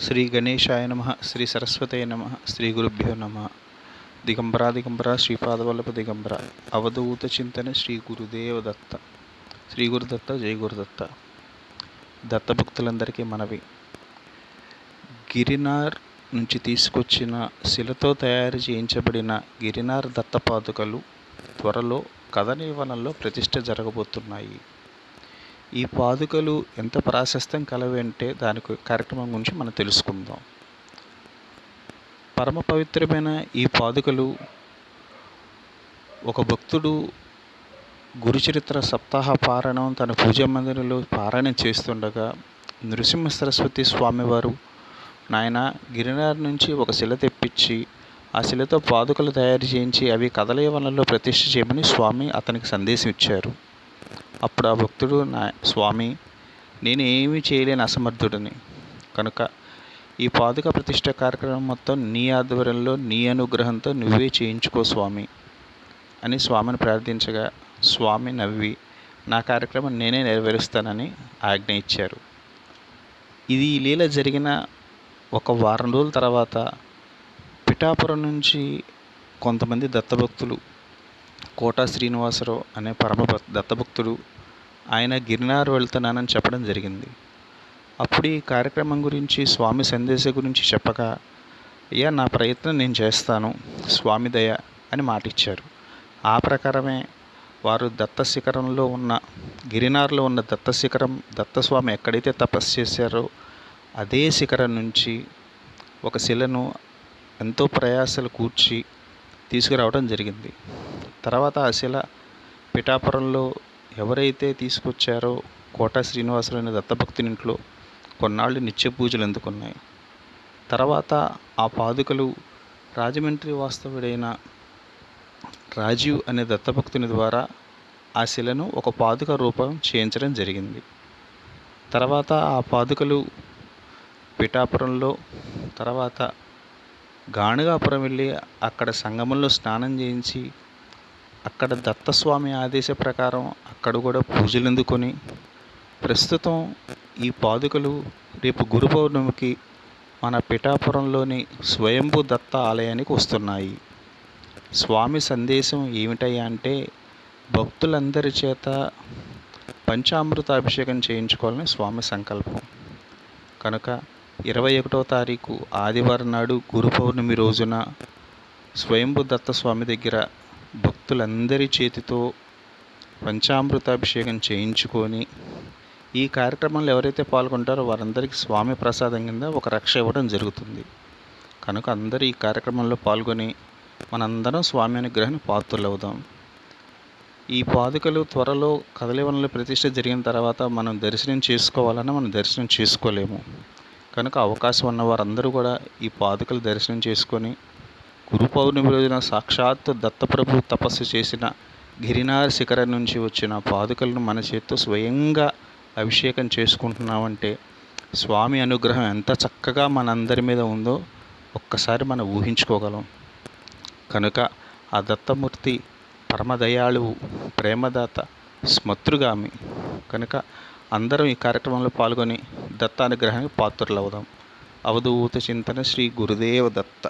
శ్రీ గణేశాయ నమ శ్రీ సరస్వతయ నమ శ్రీ గురుభ్యో నమ. దిగంబర దిగంబర శ్రీపాదవల్లభ దిగంబర. అవధూత చింతన శ్రీ గురుదేవ దత్త. శ్రీ గురుదత్త జై గురుదత్త దత్తభక్తులందరికీ మనవి. గిరినార్ నుంచి తీసుకొచ్చిన శిలతో తయారు చేయించబడిన గిరినార్ దత్తపాదుకలు త్వరలో కథనివనంలో ప్రతిష్ట జరగబోతున్నాయి. ఈ పాదుకలు ఎంత ప్రాశస్త్యం కలవి అంటే దాని కార్యక్రమం గురించి మనం తెలుసుకుందాం. పరమ పవిత్రమైన ఈ పాదుకలు ఒక భక్తుడు గురుచరిత్ర సప్తాహ పారాయణం తన పూజా మందిరంలో పారాయణం చేస్తుండగా నృసింహ సరస్వతి స్వామివారు నాయన గిరినార్ నుంచి ఒక శిల తెప్పించి ఆ శిలతో పాదుకలు తయారు చేయించి అవి కదలయ వనంలో ప్రతిష్ఠ చేయమని స్వామి అతనికి సందేశం ఇచ్చారు. అప్పుడు ఆ భక్తుడు నా స్వామి నేను ఏమీ చేయలేని అసమర్థుడిని. కనుక ఈ పాదుక ప్రతిష్ట కార్యక్రమం మొత్తం నీ ఆధ్వర్యంలో నీ అనుగ్రహంతో నువ్వే చేయించుకో స్వామి అని స్వామిని ప్రార్థించగా స్వామి నవ్వి నా కార్యక్రమం నేనే నెరవేరుస్తానని ఆజ్ఞ ఇచ్చారు. ఇది ఈ లీల జరిగిన ఒక వారం రోజుల తర్వాత పిఠాపురం నుంచి కొంతమంది దత్తభక్తులు కోటా శ్రీనివాసరావు అనే పరమ దత్తభక్తుడు ఆయన గిరినార్ వెళ్తున్నానని చెప్పడం జరిగింది. అప్పుడు ఈ కార్యక్రమం గురించి స్వామి సందేశం గురించి చెప్పగా అయ్యా నా ప్రయత్నం నేను చేస్తాను స్వామి దయ అని మాటిచ్చారు. ఆ ప్రకారమే వారు దత్త శిఖరంలో ఉన్న గిరినార్లో ఉన్న దత్త శిఖరం దత్తస్వామి ఎక్కడైతే తపస్సు చేశారో అదే శిఖరం నుంచి ఒక శిలను ఎంతో ప్రయాసలు కూర్చి తీసుకురావడం జరిగింది. తర్వాత ఆ శిల పిఠాపురంలో ఎవరైతే తీసుకొచ్చారో కోట శ్రీనివాసులు అనే దత్తభక్తుని ఇంట్లో కొన్నాళ్ళు నిత్య పూజలు అందుకున్నాయి. తర్వాత ఆ పాదుకలు రాజమండ్రి వాస్తవుడైన రాజీవ్ అనే దత్తభక్తుని ద్వారా ఆ శిలను ఒక పాదుక రూపం చేయించడం జరిగింది. తర్వాత ఆ పాదుకలు పిఠాపురంలో తర్వాత గాణగాపురం వెళ్ళి అక్కడ సంగమంలో స్నానం చేయించి అక్కడ దత్తస్వామి ఆదేశ ప్రకారం అక్కడ కూడా పూజలు అందుకొని ప్రస్తుతం ఈ పాదుకలు రేపు గురు పౌర్ణమికి మన పిఠాపురంలోని స్వయంభూ దత్త ఆలయానికి వస్తున్నాయి. స్వామి సందేశం ఏమిటయ్యా అంటే భక్తులందరి చేత పంచామృత అభిషేకం చేయించుకోవాలని స్వామి సంకల్పం. కనుక ఇరవై ఒకటో తారీఖు ఆదివారం నాడు గురు పౌర్ణమి రోజున స్వయంభూ దత్త స్వామి దగ్గర భక్తులందరి చేతితో పంచామృతాభిషేకం చేయించుకొని ఈ కార్యక్రమంలో ఎవరైతే పాల్గొంటారో వారందరికీ స్వామి ప్రసాదం కింద ఒక రక్ష ఇవ్వడం జరుగుతుంది. కనుక అందరూ ఈ కార్యక్రమంలో పాల్గొని మనందరం స్వామి అనుగ్రహం పాత్రలవుదాం. ఈ పాదుకలు త్వరలో కదలివనంలో ప్రతిష్ట జరిగిన తర్వాత మనం దర్శనం చేసుకోవాలన్నా మనం దర్శనం చేసుకోలేము. కనుక అవకాశం ఉన్న వారందరూ కూడా ఈ పాదుకలు దర్శనం చేసుకొని గురు పౌర్ణమి రోజున సాక్షాత్తు దత్తప్రభు తపస్సు చేసిన గిరినార్ శిఖరం నుంచి వచ్చిన పాదుకలను మన చేత్తో స్వయంగా అభిషేకం చేసుకుంటున్నామంటే స్వామి అనుగ్రహం ఎంత చక్కగా మనందరి మీద ఉందో ఒక్కసారి మనం ఊహించుకోగలం. కనుక ఆ దత్తమూర్తి పరమదయాళువు ప్రేమదాత స్మతృగామి కనుక అందరం ఈ కార్యక్రమంలో పాల్గొని దత్తానుగ్రహానికి పాత్రలు అవుదాం అవధూత చింతన శ్రీ గురుదేవ దత్త.